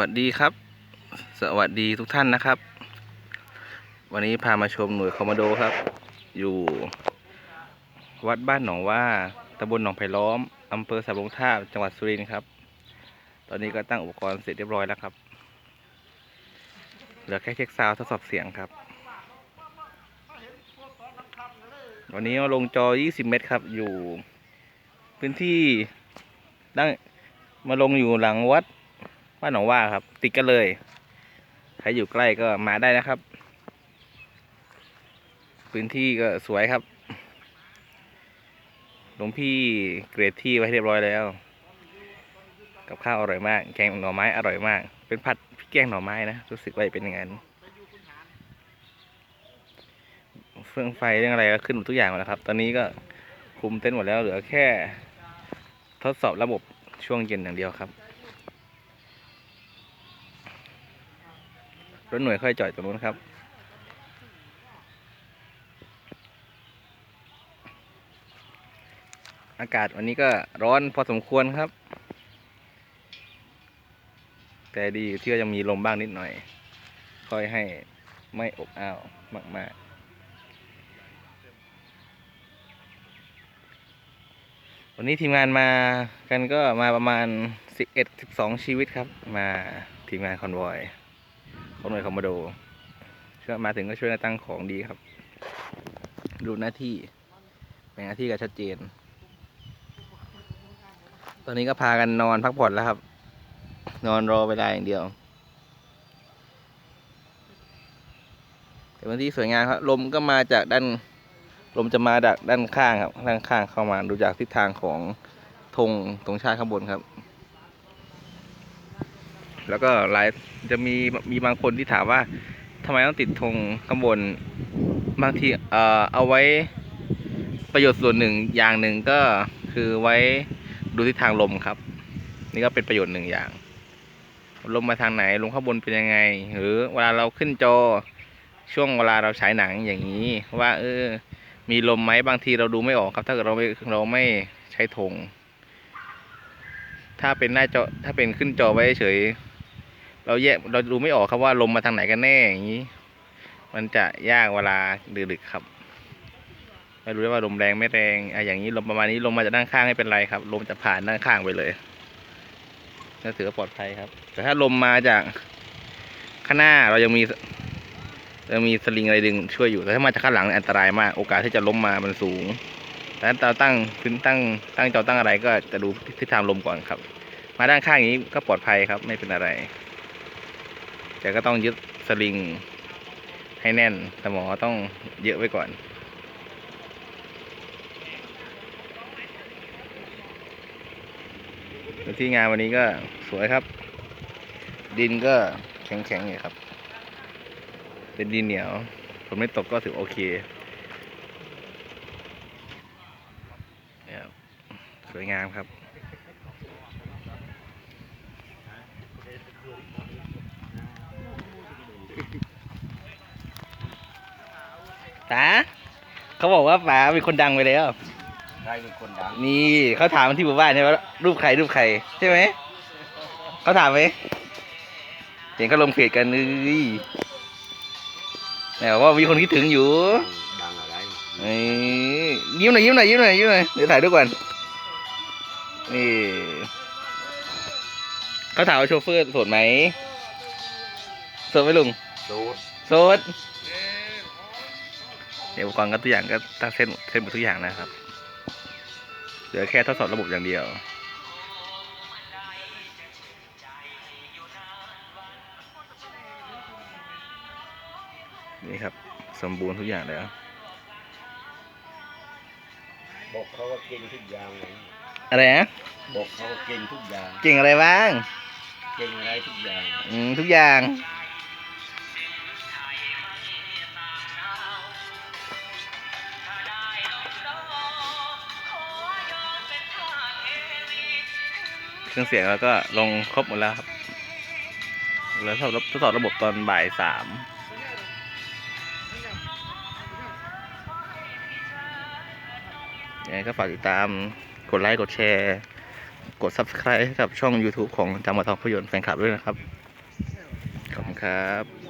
วัสดีครับ สวัสดีทุกท่านนะครับ วันนี้พามาชมหน่วยคอมมานโดครับ อยู่วัดบ้านหนองว่าตำบลหนองไผ่ล้อมอำเภอสำโรงทาจังหวัดสุรินทร์ครับ ตอนนี้ก็ตั้งอุปกรณ์เสร็จเรียบร้อยแล้วครับ เหลือแค่เช็คซาวทดสอบเสียงครับ วันนี้มาลงจอ 20 เมตรครับ อยู่พื้นที่ตั้งมาลงอยู่หลังวัด บ้านหนองว่าครับ ติดกันเลย ใครอยู่ใกล้ก็มาได้นะครับ พื้นที่ก็สวยครับหลวงพี่เกรดที่ไว้เรียบร้อยแล้ว กับข้าวอร่อยมาก แกงหน่อไม้อร่อยมาก เป็นผัดพริกแกงหน่อไม้นะ รู้สึกว่าเป็นอย่างนั้นเฟื่องไฟเรื่องอะไรก็ขึ้นหมดทุกอย่างหมดแล้วครับ ตอนนี้ก็คุมเต้นท์หมดแล้วเหลือแค่ ทดสอบระบบช่วงเย็นอย่างเดียวครับ รถหน่วยค่อยจอดตรงนู้นครับ อากาศวันนี้ก็ร้อนพอสมควรครับ แต่ดีที่ว่ายังมีลมบ้างนิดหน่อย ค่อยให้ไม่อบอ้าวมาก ๆวันนี้ทีมงานมากันก็มาประมาณ 11-12 ชีวิตครับ มาทีมงานคอนวอย ของหน่วยคอมมานโดช่วยมาถึงก็ช่วยตั้งของดีครับดูหน้าที่แบ่งหน้าที่กันชัดเจน ตอนนี้ก็พากันนอนพักผ่อนแล้วครับ นอนรอเวลาอย่างเดียว แต่วันที่สวยงามครับ ลมก็มาจากด้าน ลมจะมาจากด้านข้างครับ ด้านข้างเข้ามา ดูจากทิศทางของธงตรงชาติข้างบนครับ แล้วก็หลายจะมีมีบางคนที่ถามว่าทำไมต้องติดธงข้างบน บางทีเอ่อเอาไว้ประโยชน์ส่วนหนึ่งอย่างหนึ่งก็คือไว้ดูทิศทางลมครับ นี่ก็เป็นประโยชน์หนึ่งอย่าง ลมมาทางไหนลมข้างบนเป็นยังไง หรือเวลาเราขึ้นจอช่วงเวลาเราฉายหนังอย่างนี้ ว่าเออมีลมไหมบางทีเราดูไม่ออกครับ ถ้าเกิดเราไม่เราไม่ใช้ธงถ้าเป็นหน้าจอถ้าเป็นขึ้นจอไว้เฉย เราแยกเราดูไม่ออกครับว่าลมมาทางไหนกันแน่อย่างนี้ มันจะยากเวลาดึกๆครับไม่รู้ได้ว่าลมแรงไม่แรงอะอย่างนี้ลมประมาณนี้ลมมาจากด้านข้างไม่เป็นไรครับ ลมจะผ่านด้านข้างไปเลยก็ถือว่าปลอดภัยครับ แต่ถ้าลมมาจากข้างหน้าเรายังมียังมีสลิงอะไรดึงช่วยอยู่แต่ถ้ามาจากข้างหลังนี่อันตรายมาก โอกาสที่จะล้มมามันสูงแต่ถ้าเราตั้งพื้นตั้งตั้งจอตั้งอะไรก็จะดูทิศทางลมก่อนครับ มาด้านข้างอย่างนี้ก็ปลอดภัยครับไม่เป็นอะไร แต่ก็ต้องยึดสลิงให้แน่นสมอต้องเยอะไว้ก่อน ที่งานวันนี้ก็สวยครับ ดินก็แข็งๆอยู่ครับ เป็นดินเหนียวฝนไม่ตกก็ถือโอเคเนี่ยสวยงามครับ ตาเขาบอกว่าป๋าเป็นคนดังไปแล้ว ใครเป็นคนดังนี่เขาถามที่หมู่บ้านใช่ไหมว่ารูปใครรูปใครใช่ไหมเขาถามไหมเห็นเขาลงเพจกันนี่แต่ว่ามีคนคิดถึงอยู่ดังอะไรนี่ยิ้มหน่อยยิ้มหน่อยยิ้มหน่อยยิ้มหน่อยเดี๋ยวถ่ายด้วยก่อนนี่เขาถามว่าโชเฟอร์โสดไหมโสดไหมลุงสูตรโสด เดี๋ยวอุปกรณ์ก็ตัวอย่างก็ตั้งเส้นเส้นหมดทุกอย่างนะครับ เหลือแค่ทดสอบระบบอย่างเดียวนี่ครับสมบูรณ์ทุกอย่างแล้ว บอกเขาว่าเก่งทุกอย่างเลยอะไรนะบอกเขาว่าเก่งทุกอย่าง เก่งอะไรบ้าง เก่งอะไรทุกอย่าง อืมทุกอย่าง เครื่องเสียงแล้วก็ลงครบหมดแล้วครับ แล้วทดสอบทดสอบระบบตอนบ่ายสามยังไงก็ฝากติดตามกดไลค์ กดแชร์ กด subscribe ให้กับช่อง YouTube ของจามาทองพยนต์แฟนคลับด้วยนะครับ ขอบคุณครับ